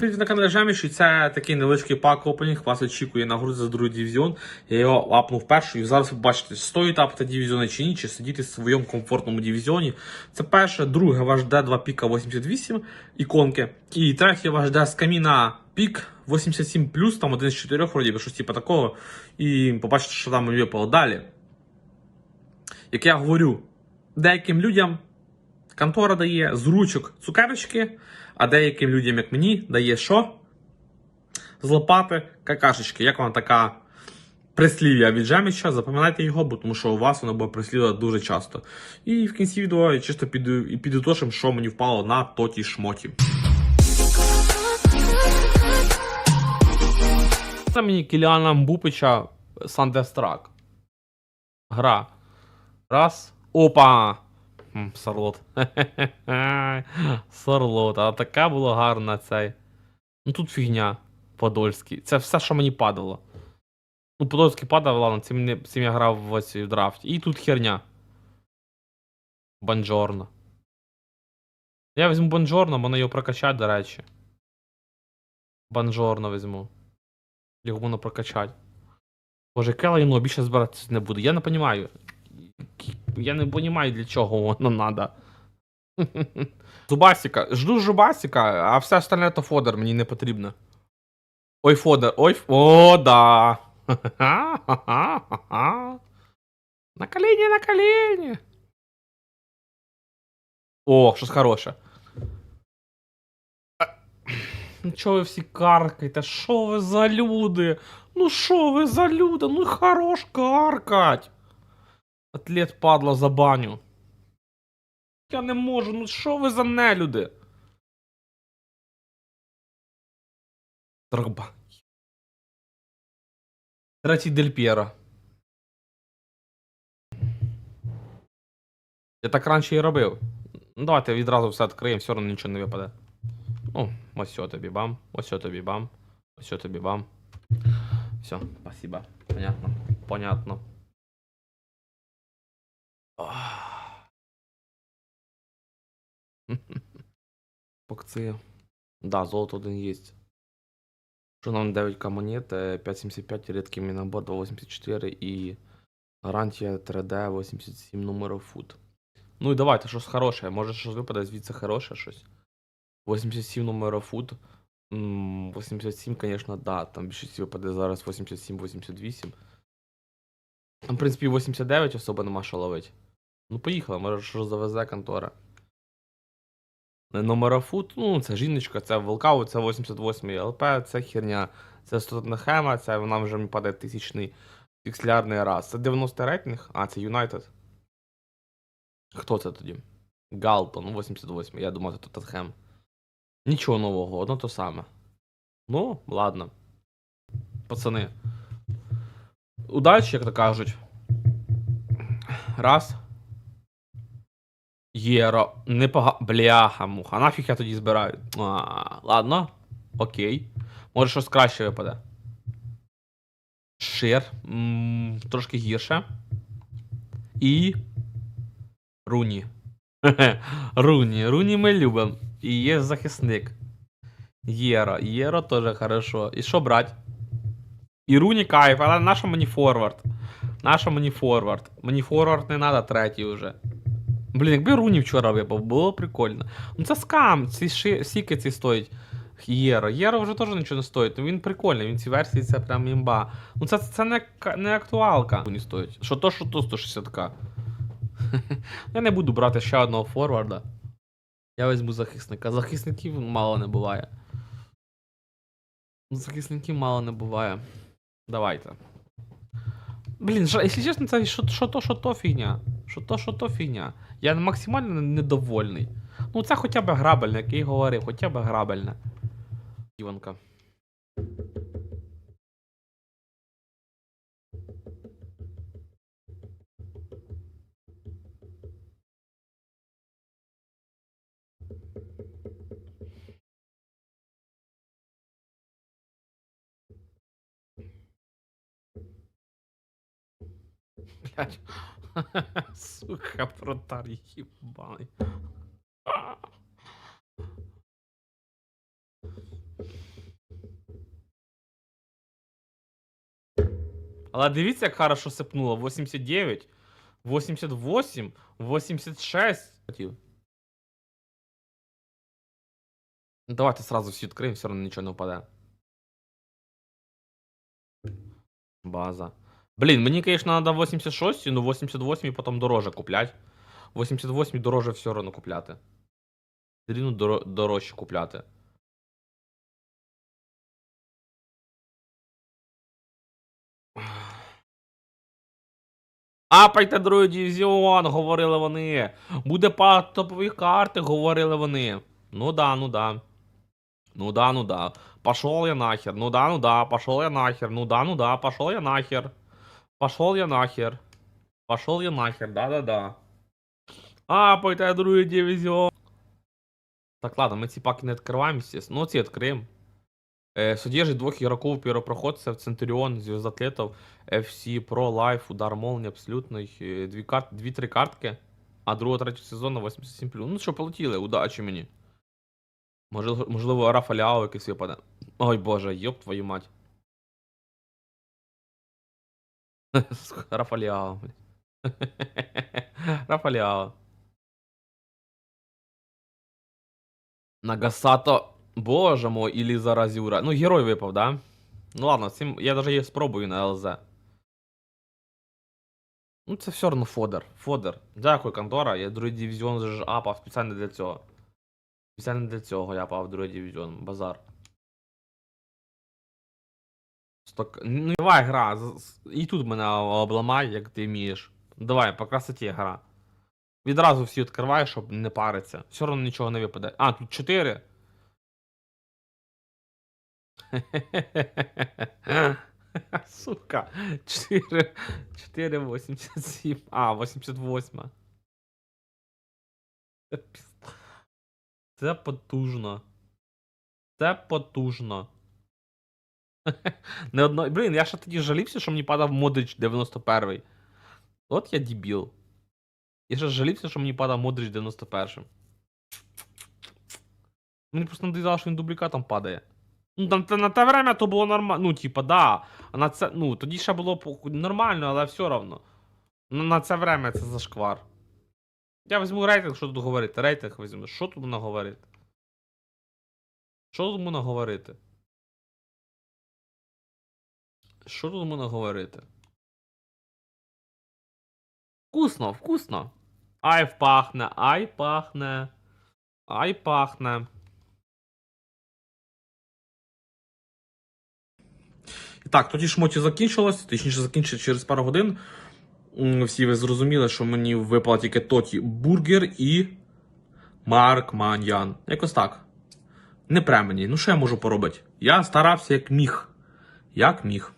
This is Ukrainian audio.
На каналі Жеміш, і це такий невеличкий пак опенінг. Вас очікує нагрузка за другий дивізіон. Я його апнув перший. І зараз ви бачите, стоїть апати дивізіони чи ні, чи сидіти в своєму комфортному дивізіоні. Це перше, друге ваш D2 піка 88 іконки. І третє ваш D з каміна пік 87 там один з чотирьох, вроді би, щось типу такого. І побачите, що там випало далі. Як я говорю, деяким людям контора дає з ручок цукерочки, а деяким людям, як мені, дає що? З лопати какашечки. Як вам така прислів'я від Жеміча, запам'ятайте його, бо тому що у вас воно буде прислів'я дуже часто. І в кінці відео я чисто піду і що мені впало на тоті шмоті. Це мені Кіліана Мбупича Сандестрак. Гра. Раз. Опа! Сарлот. Сарлот, а така була гарна цей. Ну тут фігня. Подольський. Це все, що мені падало. Ну, Подольський падав, ладно, цим, цим я грав в, ось в драфті. І тут херня. Бонжорно. Я візьму Бонжорно, мене його прокачать, до речі. Бонжорно візьму. Його можна прокачати. Боже, яке лайно більше збиратися не буде. Я не розумію. Я не розумію, для чого воно надо. Зубасика. Жду Зубасика, а все остальне то фодер, мені не потрібно. Ой, фодер, ой, о, да. На коліні, на коліні. О, щось хороше. Ну чого ви всі каркаєте? Що ви за люди? Ну що ви за люди? Ну хорош каркать. Атлет падла за баню. Я не можу, ну що ви за нелюди? Дрогба. Третій Дель П'єро. Я так раніше і робив. Ну, давайте відразу все відкриємо, все одно нічого не випаде. Ну, ось все тобі бам, ось все тобі бам, ось все тобі бам. Все, спасибо. Понятно. Понятно. Ах. Пакція. Да, золото один есть. Що нам 9к монет, е, 5,75 рідкий мінобор 284 і гарантія 3D 87 номерів фут. Ну і давайте щось хороше. Може щось випаде звідси хороше щось. 87 номерів фут. М, 87, звісно, да. Там більшість випаде зараз 87-88. Там, в принципі, 89 особо нема що ловить. Ну, поїхали, може, що завезе контора. Номерафут, ну, це жіночка, це Волкау, це 88 ЛП, це херня. Це Стотнехема, це вона вже мені падає тисячний пікселярний раз. Це 90 рейтинг, а, це Юнайтед. Хто це тоді? Галтон, ну 88, я думав, це Тоттенхем. Нічого нового, одно то саме. Ну, ладно. Пацани. Удачі, як то кажуть. Раз. Єро. Непога... Бляха, муха. Нафіг я тоді збираю. А, ладно. Окей. Може щось краще випаде. Шир. М, трошки гірше. І. Руні. Руні. Руні ми любимо. І є захисник. Єро. Єро теж хорошо. І що брать? І Руні кайф, але наша мені форвард. Наша мені форвард. Мені форвард не треба третій уже. Блін, якби Руні вчора випав, було прикольно. Ну це скам, ці ши... сіки ці стоять. Єро. Єро вже теж нічого не стоїть. Він прикольний, він ці версії це прям імба. Ну це, це не, не актуалка. Не стоїть. Що то, що то 160к. Я не буду брати ще одного форварда. Я візьму захисника. Захисників мало не буває. Захисників мало не буває. Давайте. Блін, якщо чесно, це що, що то, що то фігня. Що то, що то фігня. Я максимально недовольний. Ну, це хоча б грабельне, як я й говорив, хоча б грабельне. Іванка. блядь. Сука, протар ебаный. Але дивіться, як хорошо сипнуло. 89, 88, 86. Давайте сразу всі відкриємо, все одно нічого не впаде. База. Блін, мені, конечно, надо 86, ну 88 потім дороже куплять. 88 дороже все одно купляти. Рівно доро- дорожче купляти. Апайте другий дивізіон, говорили вони. Буде по топових картах, говорили вони. Ну да, ну да. Ну да, ну да. Пошел я нахер. Ну да, ну да. Пошел я нахер. Ну да, ну да. Пошел я нахер. Пошел я нахер. Пошел я нахер. Да-да-да. Апайте другий дивізіон. Так, ладно, мы ці паки не відкриваємо, естественно. Ну, ці відкриємо. Э, содержит двух игроков первопроходцев, Центурион, звездоатлетов, FC Pro, Life, Удар Молнии, абсолютний. е, Дві, карт, дві-три картки. А другого третього сезону 87 Ну що, полетіли, удачі мені. Можливо, можливо Рафа Ляо якийсь випаде. Ой боже, йоп твою мать. Рафа Ляо. блін. Рафа Ляо. Нагасато. Боже мой, или Заразюра. Ну, герой випав, да? Ну ладно, цим я даже їх спробую на ЛЗ. Ну, це все одно фодер. Фодер. Дякую, Контора. Я другий дивізіон же апав спеціально для цього. Спеціально для цього я апав другий дивізіон. Базар. Сток... Ну, давай гра. І тут мене обламай, як ти вмієш. Давай, по красоті гра. Відразу всі відкривай, щоб не париться. Все одно нічого не випаде. А, тут 4. Сука. 4, 4, 87. А, 88. Це потужно. Це потужно. Не одно... Блін, я ще тоді жалівся, що мені падав Модрич 91. От я дебіл. Я ще жалівся, що мені падав Модрич 91. Мені просто надоїдало, що він дублікатом падає. Ну, там, та- на те время то було нормально. Ну, типа, да. А на це, ну, тоді ще було нормально, але все одно. Ну, на це время це зашквар. Я візьму рейтинг, що тут говорити. Рейтинг візьму. Що тут можна говорити? Що тут можна говорити? Що тут можна говорити? Вкусно, вкусно. Ай пахне, ай пахне. Ай пахне. Так, тоді шмоті закінчилось, точніше закінчилось через пару годин. Всі ви зрозуміли, що мені випала тільки Тоті Бургер і Марк Маньян. Якось так. Не пре мені. Ну що я можу поробити? Я старався як міг. Як міг.